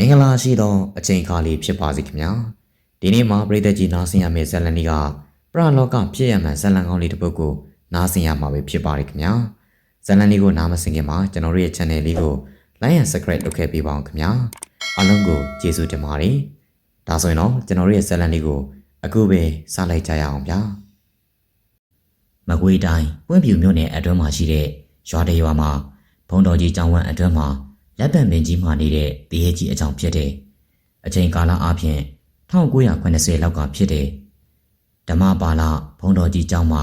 မင်္ဂလာရှိသောအချိန်အခါလေးဖြစ်ပါစေခင်ဗျာဒီနေ့မှာပြည်သက်ကြီးနားဆင်ရမယ့်ဇာတ်လမ်းလေးကပရလောကဖြစ်ရမှန်ဇာတ်လမ်းကောင်းလေးတစ်ပုဒ်ကိုနားဆင်ရမှာပဲဖြစ်ပါတယ်ခင်ဗျာဇာတ်လမ်းလေးကိုနားမဆင်ခင်မှာကျွန်တော်တို့ရဲ့ channel လေးကို like and subscribe လုပ်ခဲ့ပေးပါအောင်ခင်ဗျာအားလုံးကိုကျေးဇူးတင်ပါတယ်ဒါဆိုရင်တော့ကျွန်တော်တို့ရဲ့ဇာတ်လမ်းလေးကိုအခုပဲစလိုက်ကြရအောင်ဗျာမကွေးတိုင်းပွင့်ပြူမြို့နယ်အတွင်းမှာရှိတဲ့ရွာတရွာမှာဘုံတော်ကြီးကျောင်းဝန်းအတွင်းမှာ လက်ပံပင်ကြီးမှနေတဲ့တရေကြီးအကြောင်းဖြစ်တယ်။အချိန်ကာလအပြင်1980လောက်ကဖြစ်တယ်။ဓမ္မပါဠဘုံတော်ကြီးကျောင်းမှာ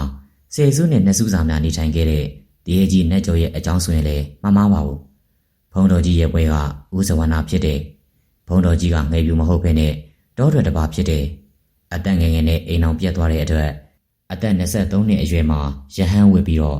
စေစုနဲ့နှစ်စုစာများနေထိုင်ခဲ့တဲ့တရေကြီးနတ်ကျော်ရဲ့အကြောင်းဆိုရင်လည်းမမှားပါဘူး။ဘုံတော်ကြီးရဲ့ပွဲကဦးဇဝနာဖြစ်တယ်။ဘုံတော်ကြီးကငယ်ပြူမဟုတ်ဘဲနဲ့တောထွက်တစ်ပါးဖြစ်တယ်။အသက်ငယ်ငယ်နဲ့အိမ်အောင်ပြတ်သွားတဲ့အတွက်အသက်23နှစ်အရွယ်မှာရဟန်းဝစ်ပြီးတော့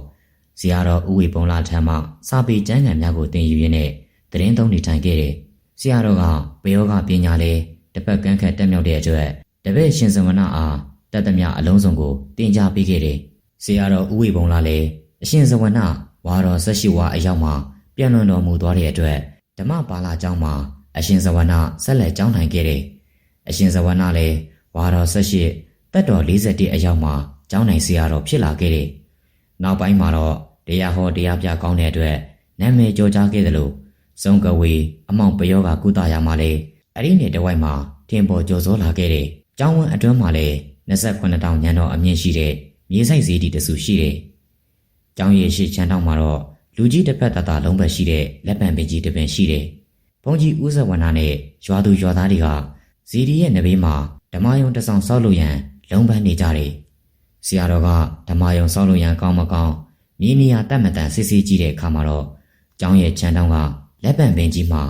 ဇီယာတော်ဥဝေပုံလာထံမှစာပေကျမ်းဂန်များကိုသင်ယူရင်းနဲ့ တရင်သုံးနေထိုင်ခဲ့တယ်။ဆရာတော်ကဘေယောဂပညာလဲတစ်ပတ်ကန်းခတ်တက်မြောက်တဲ့အတွက်တပည့်ရှင်စဝနာအားတတ်သမျှအလုံးစုံကိုတင် जा ပေးခဲ့တယ်။ဆရာတော်ဥဝေပုံလာလည်းအရှင်စဝနာဝါတော်၁၈ဝါအရောက်မှာပြန်လွန်တော်မူသွားတဲ့အတွက်ဓမ္မပါဠိကျောင်းမှာအရှင်စဝနာဆက်လက်ကျောင်းထိုင်ခဲ့တယ်။အရှင်စဝနာလည်းဝါတော်၁၈တက်တော်41အရောက်မှာကျောင်းနိုင်ဆရာတော်ဖြစ်လာခဲ့တယ်။နောက်ပိုင်းမှာတော့တရားဟောတရားပြကောင်းတဲ့အတွက်နာမည်ကျော်ကြားခဲ့တယ်လို့ စုံကဝေအမောင်ပယောကကုသရာမှာလေအဲ့ဒီနေ့တဝိုက်မှာထင်ပေါ်ကျော်စောလာခဲ့တယ်။ကျောင်းဝန်းအတွင်းမှာလည်း28တောင်ညံတော်အမြင့်ရှိတဲ့မြေဆိုင်စည်းတီတဆူရှိတယ်။ကျောင်းရည်ရှိချမ်းတောင်းမှာတော့လူကြီးတစ်ဖက်တတလုံးပဲရှိတဲ့လက်ပံပင်ကြီးတစ်ပင်ရှိတယ်။ဘုန်းကြီးဦးဇဝနာနဲ့ရွာသူရွာသားတွေကဇီဒီရဲ့နဘေးမှာဓမ္မယုံတစ်ဆောင်ဆောက်လို့ရန်လုံးပန်းနေကြတယ်။ဆရာတော်ကဓမ္မယုံဆောက်လို့ရန်ကောင်းမကောင်းမြေနေရာတတ်မတန်စစ်စစ်ကြည့်တဲ့အခါမှာတော့ကျောင်းရဲ့ချမ်းတောင်းက လက်ပံပင်ကြီးမှာ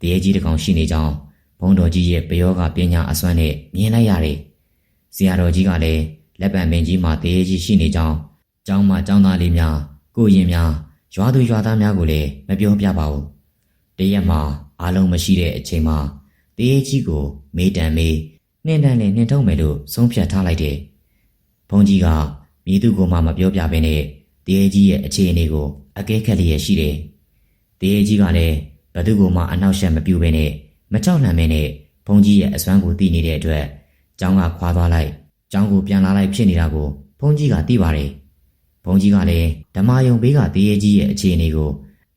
တရေကြီးတစ်ကောင်ရှိနေကြောင်းဘုံတော်ကြီးရဲ့ပယောကပညာအစွမ်းနဲ့မြင်လိုက်ရတယ်။ဆရာတော်ကြီးကလည်းလက်ပံပင်ကြီးမှာတရေကြီးရှိနေကြောင်းကျောင်းမှာကျောင်းသားလေးများကိုရင်များရွာသူရွာသားများကိုလည်းမပြောပြပါဘူး။တရက်မှာအားလုံးမရှိတဲ့အချိန်မှာတရေကြီးကိုမေးတံမေးနှင်းတန်းနဲ့နှင်းထုံးမယ်လို့ဆုံးဖြတ်ထားလိုက်တယ်။ဘုံကြီးကမိသူကိုမှမပြောပြဘဲနဲ့တရေကြီးရဲ့အခြေအနေကိုအကဲခတ်လျက်ရှိတယ်။ တရေကြီးကလည်းဘသူကိုမှအနောက်ရှက်မပြူဘဲနဲ့မကြောက်လန့်မဲနဲ့ဘုံကြီးရဲ့အစွမ်းကိုသိနေတဲ့အတွက်ကျောင်းကခွာသွားလိုက်ကျောင်းကိုပြန်လာလိုက်ဖြစ်နေတာကိုဘုံကြီးကသိပါတယ်။ဘုံကြီးကလည်းဓမ္မယုံဘေးကတရေကြီးရဲ့အခြေအနေကို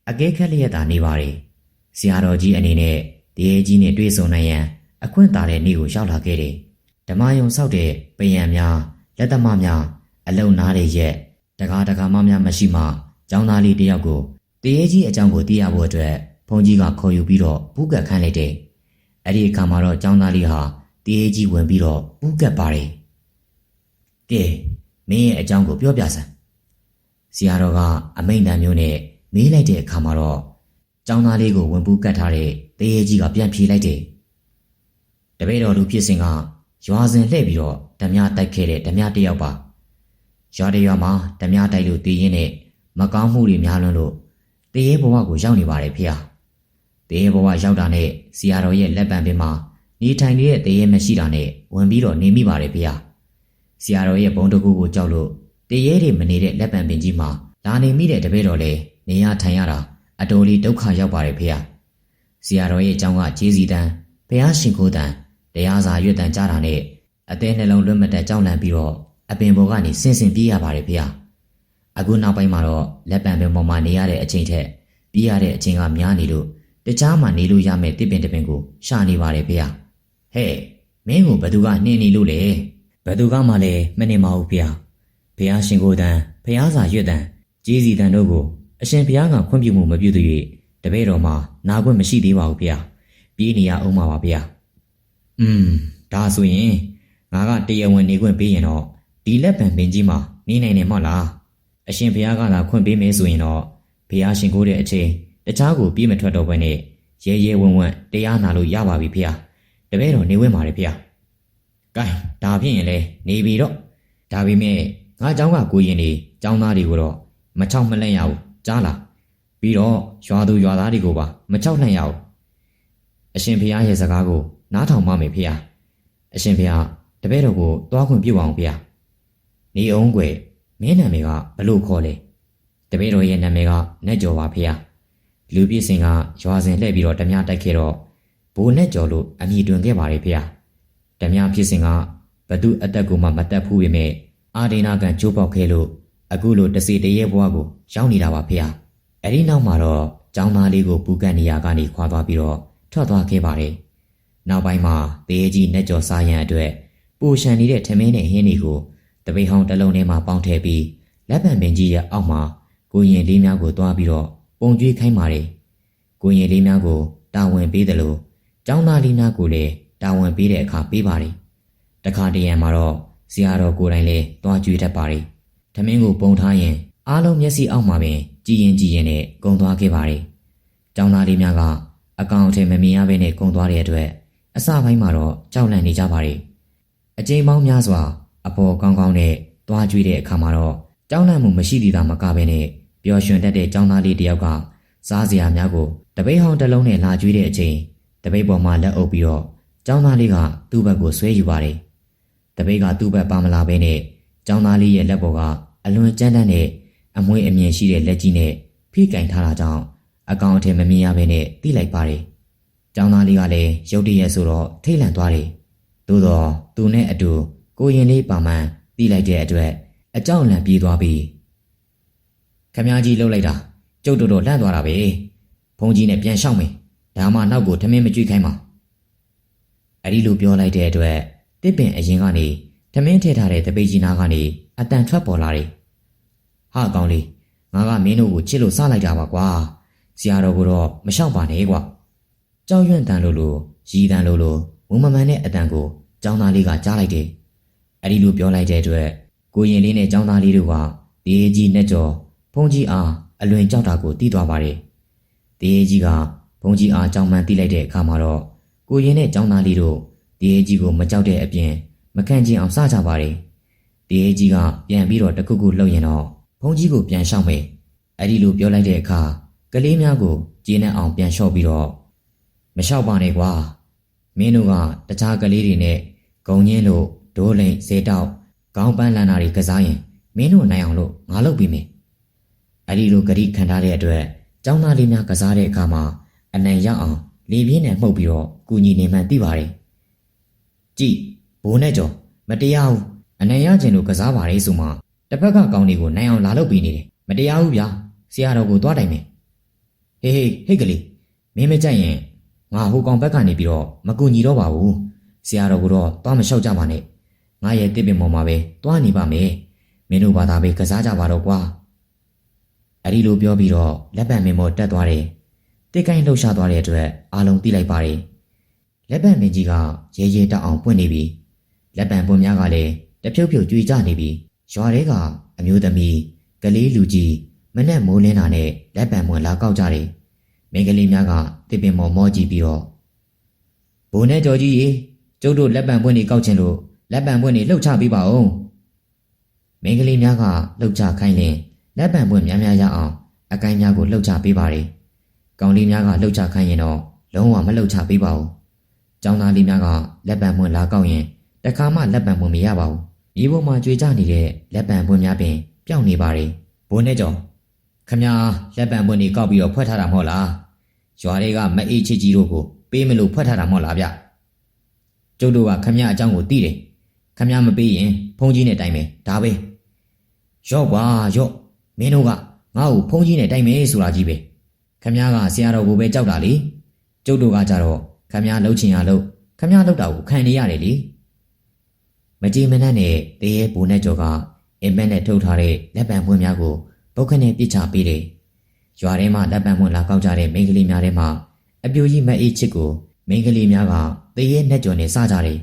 အကဲခတ်လျက်သာနေပါတယ်။ဆရာတော်ကြီးအနေနဲ့တရေကြီးနဲ့တွေ့ဆုံနိုင်ရန်အခွင့်အာဏာတဲ့နေ့ကိုရောက်လာခဲ့တယ်။ဓမ္မယုံဆောက်တဲ့ပယံများလက်သမားများအလုံနာတဲ့ရက်တကားတကားမများမရှိမှကျောင်းသားလေးတယောက်ကို တရေကြီးအကြောင်းကိုသိရဖို့အတွက်ဘုန်းကြီးကခေါ်ယူပြီးတော့ဘူးကတ်ခန့်လိုက်တယ်။အဲ့ဒီအခါမှာတော့ကျောင်းသားလေးဟာတရေကြီးဝင်ပြီးတော့ဘူးကတ်ပါတယ်။ကဲမင်းရဲ့အကြောင်းကိုပြောပြစမ်း။ဆရာတော်ကအမိန့်တမ်းမျိုးနဲ့မေးလိုက်တဲ့အခါမှာတော့ကျောင်းသားလေးကိုဝင်ဘူးကတ်ထားတဲ့တရေကြီးကပြန်ဖြေလိုက်တယ်။တပည့်တော်လူဖြစ်စဉ်ကရွာစဉ်လှည့်ပြီးတော့ဓမြတိုက်ခဲ့တဲ့ဓမြတယောက်ပါ။ရွာတရွာမှာဓမြတိုက်လို့တည်ရင်နဲ့မကောင်းမှုတွေများလွန်းလို့ တရေဘဝကိုရောက်နေပါတယ်ဖေ။တရေဘဝရောက်တာနဲ့ဆရာတော်ရဲ့လက်ပံပင်မှာနေထိုင်နေတဲ့တရေမရှိတာနဲ့ဝင်ပြီးတော့နေမိပါတယ်ဖေ။ဆရာတော်ရဲ့ဘုံတကူကိုကြောက်လို့တရေတွေမနေတဲ့လက်ပံပင်ကြီးမှာလာနေမိတဲ့တပည့်တော်လည်းနေရထိုင်ရတာအတော်လေးဒုက္ခရောက်ပါတယ်ဖေ။ဆရာတော်ရဲ့အကြောင်းကကျေးဇီးတန်းဘုရားရှင်ကိုတန်းတရားစာရွတ်တန်းကြားတာနဲ့အသေးနှလုံးလွတ်မတက်ကြောက်လန့်ပြီးတော့အပင်ပေါ်ကနေဆင်းဆင်းပြေးရပါတယ်ဖေ။ အခုနောက်ပိုင်းမှာတော့လက်ပံပင်ပေါ်မှာနေရတဲ့အချိန်ထက်ပြေးရတဲ့အချိန်ကများနေလို့တခြားမှနေလို့ရမယ့်တစ်ပင်တစ်ပင်ကိုရှာနေပါတယ်ဖေ။ဟဲ့မင်းကိုဘသူကနှင်းနေလို့လဲဘသူကမှလည်းမနှင်ပါဘူးဖေ။ဘုရားရှင်ကိုတန်းဘုရားစာရွတ်တန်းကျေးဇီးတန်းတို့ကိုအရှင်ဘုရားကခွင့်ပြုမှုမပြုသေး၍တပည့်တော်မှာနာခွင့်မရှိသေးပါဘူးဖေ။ပြေးနေရအောင်ပါပါဖေ။อืมဒါဆိုရင်ငါကတရားဝင်နေခွင့်ပေးရင်တော့ဒီလက်ပံပင်ကြီးမှာနေနိုင်နေမဟုတ်လား အရှင်ဘုရားကသာခွင့်ပေးမယ်ဆိုရင်တော့ဘုရားရှင်ကိုတဲ့အချိန်တခြားကိုပြေးမထွက်တော့ဘဲနဲ့ရဲရဲဝံ့ဝံ့တရားနာလို့ရပါပြီဖေ။တပည့်တော်နေဝင်ပါတယ်ဖေ။ကဲဒါဖြစ်ရင်လေနေပြီတော့ဒါပေမဲ့ငါเจ้าကကိုရင်နေเจ้าသားတွေကိုတော့မချောက်မလန့်ရဘူးကြားလားပြီးတော့ရွာသူရွာသားတွေကိုပါမချောက်လှန့်ရဘူးအရှင်ဘုရားရဲ့စကားကိုနားထောင်ပါမယ်ဖေ။အရှင်ဘုရားတပည့်တော်ကိုတွားခွင့်ပြုအောင်ဖေ။နေအောင်ကွယ် မင်းနာမည်ကဘလို့ခေါ်လဲတပည့်တော်ရဲ့နာမည်ကနတ်ကျော်ပါဖေ။လူပြည့်စင်ကရွာစဉ်လှည့်ပြီးတော့ဓမြတိုက်ခဲ့တော့ဘိုးနဲ့ကျော်လို့အမည်တွင်ခဲ့ပါတယ်ဖေ။ဓမြဖြစ်စဉ်ကဘသူအသက်ကိုမှမတက်ဘူးပေမဲ့အာဒိနာကန်ကျိုးပေါက်ခဲ့လို့အခုလိုတစီတရေဘွားကိုရောက်နေတာပါဖေ။အဲဒီနောက်မှာတော့ကျောင်းသားလေးကိုပူကန်နေရကနေခွာသွားပြီးတော့ထွက်သွားခဲ့ပါတယ်။နောက်ပိုင်းမှာတေးကြီးနဲ့ကျော်စားရန်အတွက်ပူရှန်နေတဲ့ထမင်းနဲ့ဟင်းတွေကို တပိဟောင်းတစ်လုံးထဲမှာပေါင်းထည့်ပြီးလက်ပံပင်ကြီးရဲ့အောက်မှာကိုရင်လေးများကိုတွားပြီးတော့ပုံကျွေးခိုင်းပါတယ်။ကိုရင်လေးများကိုတာဝန်ပေးတယ်လို့ကျောင်းသားလေးများကိုလည်းတာဝန်ပေးတဲ့အခါပေးပါတယ်။တခါတရံမှာတော့ဇရာတော်ကိုယ်တိုင်လည်းတွားကျွေးတတ်ပါတယ်။ထမင်းကိုပုံထားရင်အားလုံးမျက်စိအောက်မှာပင်ကြည်ရင်ကြည်ရင်နဲ့ကုံသွားခဲ့ပါတယ်။ကျောင်းသားလေးများကအကောင်အထည်မမြင်ရဘဲနဲ့ကုံသွားတဲ့အတွက်အစပိုင်းမှာတော့ကြောက်လန့်နေကြပါတယ်။အချိန်ပေါင်းများစွာ အပေါ်ကောင်းကောင်းနဲ့တွားကျွေးတဲ့အခါမှာတော့ကြောက်လန့်မှုမရှိသေးတာမကဘဲနဲ့ပျော်ရွှင်တတ်တဲ့ကျောင်းသားလေးတစ်ယောက်ကစားစရာများကိုတပိတ်ဟောင်းတစ်လုံးနဲ့လာကျွေးတဲ့အချိန်တပိတ်ပေါ်မှာလက်အုပ်ပြီးတော့ကျောင်းသားလေးကသူ့ဘက်ကိုဆွဲယူပါတယ်။တပိတ်ကသူ့ဘက်ပါမလာဘဲနဲ့ကျောင်းသားလေးရဲ့လက်ပေါ်ကအလွန်ကြမ်းတမ်းတဲ့အမွေးအမြင်ရှိတဲ့လက်ကြီးနဲ့ဖိကင်ထားတာကြောင့်အကောင်အထည်မမြင်ရဘဲနဲ့တိလိုက်ပါတယ်။ကျောင်းသားလေးကလည်းရုတ်တရက်ဆိုတော့ထိတ်လန့်သွားတယ်။သို့တော့သူနဲ့အတူ ကိုရင်လေးပါမှန်တိလိုက်တဲ့အတွက်အကြောက်လန့်ပြေးသွားပြီးခမကြီးလှုပ်လိုက်တာကျုပ်တို့တော့လန့်သွားတာပဲဖုန်ကြီးနဲ့ပြန်ရှောက်မယ်ဒါမှနောက်ကိုထမင်းမကြွေးခိုင်းပါအဲ့ဒီလိုပြောလိုက်တဲ့အတွက်တစ်ပင်အရင်ကနေထမင်းထည့်ထားတဲ့တပိတ်ကြီးနားကနေအတန်ထွက်ပေါ်လာတယ်ဟာကောင်းလေးငါကမင်းတို့ကိုချစ်လို့စားလိုက်တာပါကွာဆရာတော်ကတော့မလျှောက်ပါနဲ့ကွာကြောက်ရွံ့တန်လို့လို့ရီတန်လို့လို့မုံမမှန်တဲ့အတန်ကိုចောင်းသားလေးကကြားလိုက်တယ် အဲ့ဒီလိုပြောလိုက်တဲ့အတွက်ကိုရင်လေးနဲ့ចောင်းသားလေးတို့ကတေးကြီးနဲ့ကြော်ဖုန်ကြီးအားအလွင်ကြောက်တာကိုတီးသွားပါတယ်။တေးကြီးကဖုန်ကြီးအားကြောင်မှန်တီးလိုက်တဲ့အခါမှာတော့ကိုရင်နဲ့ចောင်းသားလေးတို့တေးကြီးကိုမကြောက်တဲ့အပြင်မကန့်ကျင်အောင်စကြပါတယ်။တေးကြီးကပြန်ပြီးတော့တခုခုလှုပ်ရင်တော့ဖုန်ကြီးကိုပြန်ရှောက်မယ်။အဲ့ဒီလိုပြောလိုက်တဲ့အခါကလေးများကိုကျင်းနဲ့အောင်ပြန်လျှော့ပြီးတော့မလျှောက်ပါနဲ့ကွာ။မင်းတို့ကတခြားကလေးတွေနဲ့ဂုံညင်းလို့ ဒိုးလိန်စေတောက်ခေါင်းပန်းလန်နာတွေကစားရင်မင်းတို့နိုင်အောင်လို့ငါလုပ်ပြီးမယ်အဲ့ဒီလိုဂရိခံထားတဲ့အတွက်ចောင်းသားလေးများကစားတဲ့အခါမှာအနံရအောင်လေပြင်းနဲ့မှုတ်ပြီးတော့ကူညီနေမှန်သိပါတယ်ကြည်ဘိုးနဲ့ကျော်မတရားဘူးအနံရကျင်လို့ကစားပါလေဆိုမှတစ်ဖက်ကကောင်းတွေကိုနိုင်အောင်လာလုပ်ပြီးနေတယ်မတရားဘူးဗျာဆရာတော်ကိုသွားတိုင်မယ်ဟေးဟေးဟိတ်ကလေးမင်းမကြိုက်ရင်ငါဟိုကောင်ဘက်ကနေပြီးတော့မကူညီတော့ပါဘူးဆရာတော်ကတော့သွားမလျှောက်ကြပါနဲ့ ငါရဲ့တစ်ပင်ပေါ်မှာပဲသွားနေပါမယ်မင်းတို့ဘာသာပဲကစားကြပါတော့ကွာအဲ့ဒီလိုပြောပြီးတော့လက်ပံမင်းမောတက်သွားတယ်တစ်ကိုင်းလှုပ်ရှားသွားတဲ့အတွက်အားလုံးသိလိုက်ပါတယ်လက်ပံမင်းကြီးကရဲရဲတောက်အောင်ပွင့်နေပြီလက်ပံပွင့်များကလည်းတဖြုတ်ဖြုတ်ကြွေကြနေပြီရွာထဲကအမျိုးသမီးကလေးလူကြီးမနဲ့မိုးလင်းတာနဲ့လက်ပံပွင့်လာကောက်ကြတယ်မိန်းကလေးများကတစ်ပင်မော်မောကြည့်ပြီးတော့ဘိုးနဲ့ကြော်ကြီးရေကျုပ်တို့လက်ပံပွင့်နေကောက်ချင်လို့ လက်ပံပွင့်နေလှုပ်ချပေးပါဦးမိန်းကလေးများကလှုပ်ချခိုင်းရင်လက်ပံပွင့်များများရအောင်အကိုင်းများကိုလှုပ်ချပေးပါတယ်။ကောင်လေးများကလှုပ်ချခိုင်းရင်တော့လုံးဝမလှုပ်ချပေးပါဘူး။ចောင်းသားလေးများကလက်ပံပွင့်လာကောက်ရင်တခါမှလက်ပံပွင့်မရပါဘူး။မြေပေါ်မှာကြွေကြနေတဲ့လက်ပံပွင့်များပင်ပျောက်နေပါတယ်။ဘိုးနဲ့ကြော်ခမညာလက်ပံပွင့်တွေကောက်ပြီးတော့ဖွက်ထားတာမဟုတ်လား။ရွာတွေကမအေးချစ်ကြီးတို့ကိုပေးမလို့ဖွက်ထားတာမဟုတ်လားဗျ။ကျုပ်တို့ကခမညာအကြောင်းကိုသိတယ်။ ခမရမပေးရင်ဖုန်းကြီးနဲ့တိုင်မယ်ဒါပဲရော့ကွာရော့မင်းတို့ကငါ့ကိုဖုန်းကြီးနဲ့တိုင်မယ်ဆိုတာကြီးပဲခမရကဆရာတော်ကိုပဲကြောက်တာလေကျုပ်တို့ကကြတော့ခမရလှုပ်ချင်ရလို့ခမရလှုပ်တာကိုခံနေရတယ်လေမကြည်မနှက်နဲ့တရေဘုံနဲ့ကျော်ကအင်မက်နဲ့ထုတ်ထားတဲ့လက်ပံပွင့်များကိုပုတ်ခနဲ့ပြစ်ချပေးတယ်ရွာထဲမှာလက်ပံပွင့်လာကောက်ကြတဲ့မိန်းကလေးများထဲမှာအပြိုကြီးမအေးချစ်ကိုမိန်းကလေးများကတရေနဲ့ကျော်နဲ့စကြတယ်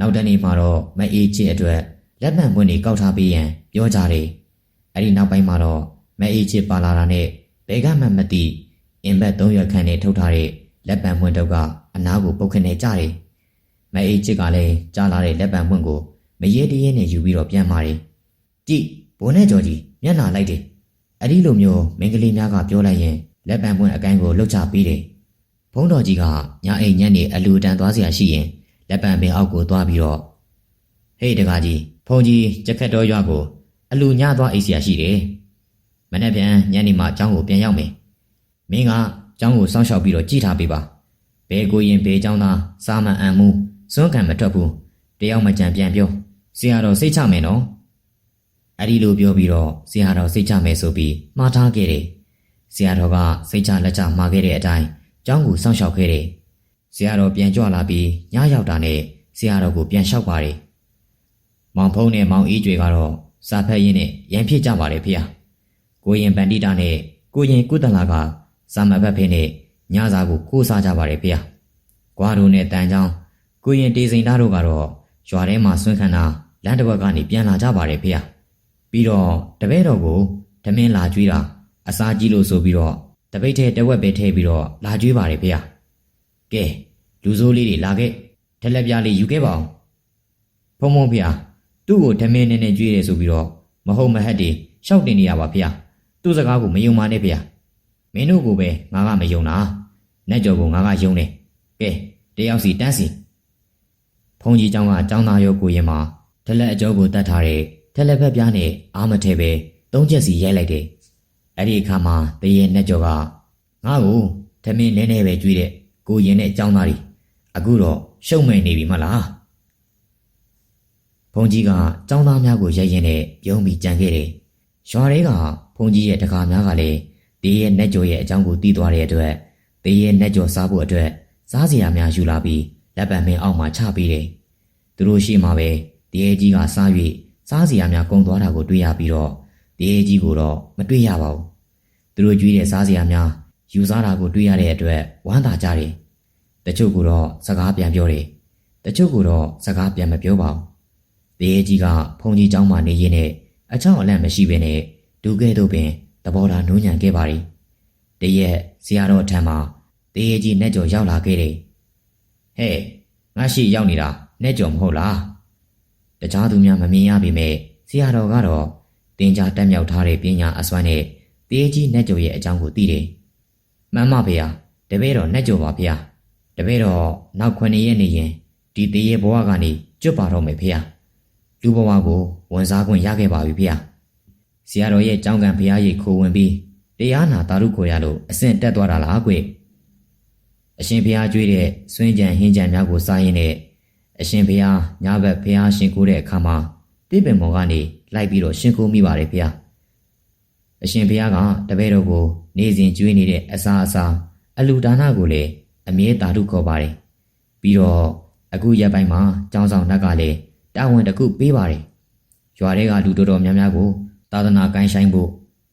နောက်တနေ့မှာတော့မအေးချစ်အတွက်လက်ပံပွင့်တွေကောက်ထားပေးရန်ပြောကြတယ်အဲ့ဒီနောက်ပိုင်းမှာတော့မအေးချစ်ပါလာတာနဲ့ဘဲကမှမသိအင်ဘက်၃ရွက်ခန့်နဲ့ထုတ်ထားတဲ့လက်ပံပွင့်တုပ်ကအနားကိုပုတ်ခနဲ့ကြတယ်။မအေးချစ်ကလည်းကြားလာတဲ့လက်ပံပွင့်ကိုမရေတရေနဲ့ယူပြီးတော့ပြန်มาတယ်။ကြည့်ဘိုးနဲ့ကြော်ကြီးမျက်နှာလိုက်တယ်။အဲ့ဒီလိုမျိုးမိန်းကလေးများကပြောလိုက်ရင်လက်ပံပွင့်အကိုင်းကိုလှုပ်ချပေးတယ်။ဘုန်းတော်ကြီးကညအိမ်ညက်နေအလူတန်သွားเสียရှိရင် လက်ပံပင်အောက်ကိုသွားပြီးတော့ဟေးတကားကြီးဖုန်ကြီးကြက်ခတ်တော်ရွာကိုအလူညသွားအိတ်เสียရှိတယ်။မနေ့ပြန်ညနေမှကျောင်းကိုပြန်ရောက်မယ်။မင်းကကျောင်းကိုစောင့်ရှောက်ပြီးတော့ကြည်ထားပေးပါ။ဘ ဘယ်ကိုရင်ဘယ်เจ้าသားစာမအံမှုစွန့်ခံမထွက်ဘူးတယောက်မကြံပြန်ပြောဆရာတော်စိတ်ချမယ်နော်အဲ့ဒီလိုပြောပြီးတော့ဆရာတော်စိတ်ချမယ်ဆိုပြီးမှားထားခဲ့တယ်ဆရာတော်ကစိတ်ချလက်ချမှားခဲ့တဲ့အတိုင်းကျောင်းကိုစောင့်ရှောက်ခဲ့တယ် ဆရာတော်ပြန်ကြွလာပြီးညရောက်တာနဲ့ဆရာတော်ကိုပြန်လျှောက်ပါတယ်မောင်ဖုံးနဲ့မောင်အေးကျွေကတော့စာဖက်ရင်းနဲ့ရန်ဖြစ်ကြပါတယ်ဖေ။ကိုရင်ပန္တိတာနဲ့ကိုရင်ကုသလာကစာမဘက်ဖေးနဲ့ညစာကိုကိုးစားကြပါတယ်ဖေ။ကွာတို့နဲ့တန်ချောင်းကိုရင်တေစိန်သားတို့ကတော့ရွာထဲမှာဆွန့်ခံတာလမ်းတစ်ဘက်ကနေပြန်လာကြပါတယ်ဖေ။ပြီးတော့တပည့်တော်ကိုဓမင်းလာကျွေးတာအစာကြီးလို့ဆိုပြီးတော့တပိတ်ထဲတဝက်ပဲထည့်ပြီးတော့လာကျွေးပါတယ်ဖေ။ ကဲလူစိုးလေးတွေလာခဲ့ထက်လက်ပြားလေးယူခဲ့ပါအောင်ဖုံဖုံဖေ။သူ့ကိုဓမင်းနဲ့နဲ့ကျွေးတယ်ဆိုပြီးတော့မဟုတ်မဟတ်တွေရှောက်တင်နေရပါဖေ။သူ့စကားကိုမယုံပါနဲ့ဖေ။မင်းတို့ကိုပဲငါကမယုံတာ။နဲ့ကြော်ကိုငါကယုံတယ်။ကဲတယောက်စီတန်းစီဖုန်ကြီးเจ้าကចောင်းသားရောကိုရင်မှာထက်လက်အကျော်ကိုတတ်ထားတဲ့ထက်လက်ဖက်ပြားနဲ့အာမထဲပဲသုံးချက်စီရိုက်လိုက်တယ်။အဲ့ဒီအခါမှာတရေနဲ့ကြော်ကငါ့ကိုဓမင်းနဲနဲပဲကျွေးတဲ့ ကိုရင်နဲ့ចောင်းသားတွေအခုတော့ရှုံမဲ့နေပြီမလား။ဖုန်ကြီးကចောင်းသားများကိုရိုက်ရင်နဲ့ပြုံးပြီးကြံခဲ့တယ်။ရွာတွေကဖုန်ကြီးရဲ့တကားများကလည်းတေးရဲ့နဲ့ကြော်ရဲ့အကြောင်းကိုတီးသွားတဲ့အတွက်တေးရဲ့နဲ့ကြော်စားဖို့အတွက်စားစရာများယူလာပြီးလက်ပံမင်းအောက်မှာချပေးတယ်။သူတို့ရှိမှပဲတေးကြီးကစား၍စားစရာများကုန်သွားတာကိုတွေ့ရပြီးတော့တေးကြီးကိုတော့မတွေ့ရပါဘူး။သူတို့ကျွေးတဲ့စားစရာများ ယူစားတာကိုတွေ့ရတဲ့အတွက်ဝမ်းသာကြတယ်။တချို့ကတော့စကားပြန်ပြောတယ်။တချို့ကတော့စကားပြန်မပြောပါဘူး။တေးကြီးကဖုန်ကြီးเจ้าမှနေရင်းနဲ့အချောင်းအလန့်မရှိဘဲနဲ့ဒုကဲ့သို့ပင်သဘောထားနှိုးညံခဲ့ပါရီ။တရက်ဆရာတော်ထံမှာတေးကြီးနဲ့ကြော်ရောက်လာခဲ့တယ်။ဟဲ့ငါရှိရောက်နေတာနဲ့ကြော်မဟုတ်လား။တခြားသူများမမြင်ရပေမဲ့ဆရာတော်ကတော့တင်ကြားတက်မြောက်ထားတဲ့ပညာအစွမ်းနဲ့တေးကြီးနဲ့ကြော်ရဲ့အကြောင်းကိုသိတယ်။ မှန်ပါဗျာတပည့်တော်နဲ့ကြော်ပါဗျာ။တပည့်တော်နောက်ခွနှစ်ရက်နေရင်ဒီတေးရဲ့ဘဝကနေကျွတ်ပါတော့မယ်ဗျာ။လူဘဝကိုဝန်စားခွင့်ရခဲ့ပါပြီဗျာ။ဆရာတော်ရဲ့ကြောင်းကံဘုရားကြီးခိုးဝင်ပြီးတရားနာတာရုခိုရလို့အဆင့်တက်သွားတာလားကွအရှင်ဘုရားကြွေးတဲ့ဆွင်းကြံဟင်းကြံများကိုစားရင်းနဲ့အရှင်ဘုရားညဘက်ဘုရားရှင်ကိုတဲ့အခါမှာတိပင်မော်ကနေလိုက်ပြီးတော့ရှင်ကိုမိပါတယ်ဘုရား အရှင်ဘုရားကတပည့်တော်ကိုနေစဉ်ကြွေးနေတဲ့အစာအစာအလူဒါနကိုလည်းအမြဲတာထုခေါ်ပါတယ်ပြီးတော့အခုရက်ပိုင်းမှာကျောင်းဆောင်နှက်ကလည်းတာဝန်တစ်ခုပေးပါတယ်ရွာတွေကလူတော်တော်များများကိုသာသနာကိုင်းဆိုင်ဖို့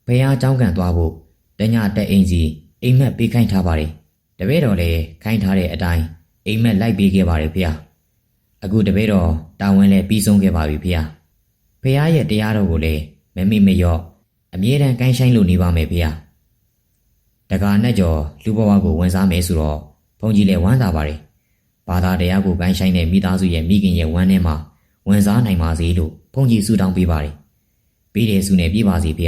ဘုရားကျောင်းကန်သွားဖို့တညတက်အိမ်စီအိမ်မက်ပေးခိုင်းထားပါတယ်တပည့်တော်လည်းခိုင်းထားတဲ့အတိုင်းအိမ်မက်လိုက်ပေးခဲ့ပါတယ်ဖေ။အခုတပည့်တော်တာဝန်လည်းပြီးဆုံးခဲ့ပါပြီဖေ။ဖေရဲ့တရားတော်ကိုလည်းမမိမလျော့ အမြဲတမ်းကိုင်းဆိုင်လို့နေပါမယ်ဖေ။တကာနဲ့ကျော်လူဘဝကိုဝန်စားမယ်ဆိုတော့ဘုန်းကြီးလည်းဝမ်းသာပါတယ်။ဘာသာတရားကိုကိုင်းဆိုင်တဲ့မိသားစုရဲ့မိခင်ရဲ့ဝမ်းထဲမှာဝန်စားနိုင်ပါစေလို့ဘုန်းကြီးဆုတောင်းပေးပါတယ်။ပြီးတဲ့ဆုနဲ့ပြပါစီဖေ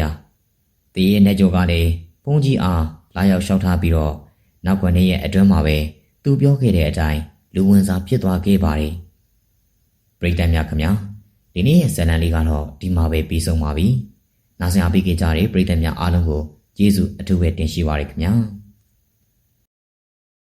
။တေးရဲ့နဲ့ကျော်ကလည်းဘုန်းကြီးအားလာရောက်လျှောက်ထားပြီးတော့နောက်ခွနေ့ရဲ့အတွင်းမှာပဲသူပြောခဲ့တဲ့အတိုင်းလူဝင်စားဖြစ်သွားခဲ့ပါတယ်။ပရိသတ်များခင်ဗျာဒီနေ့ရဲ့ဇာတ်လမ်းလေးကတော့ဒီမှာပဲပြီးဆုံးပါပြီ။ နားဆင်အားပေးကြတဲ့ပရိသတ်များအားလုံးကိုကျေးဇူးအထူးပဲတင်ရှိပါရခင်ဗျာ။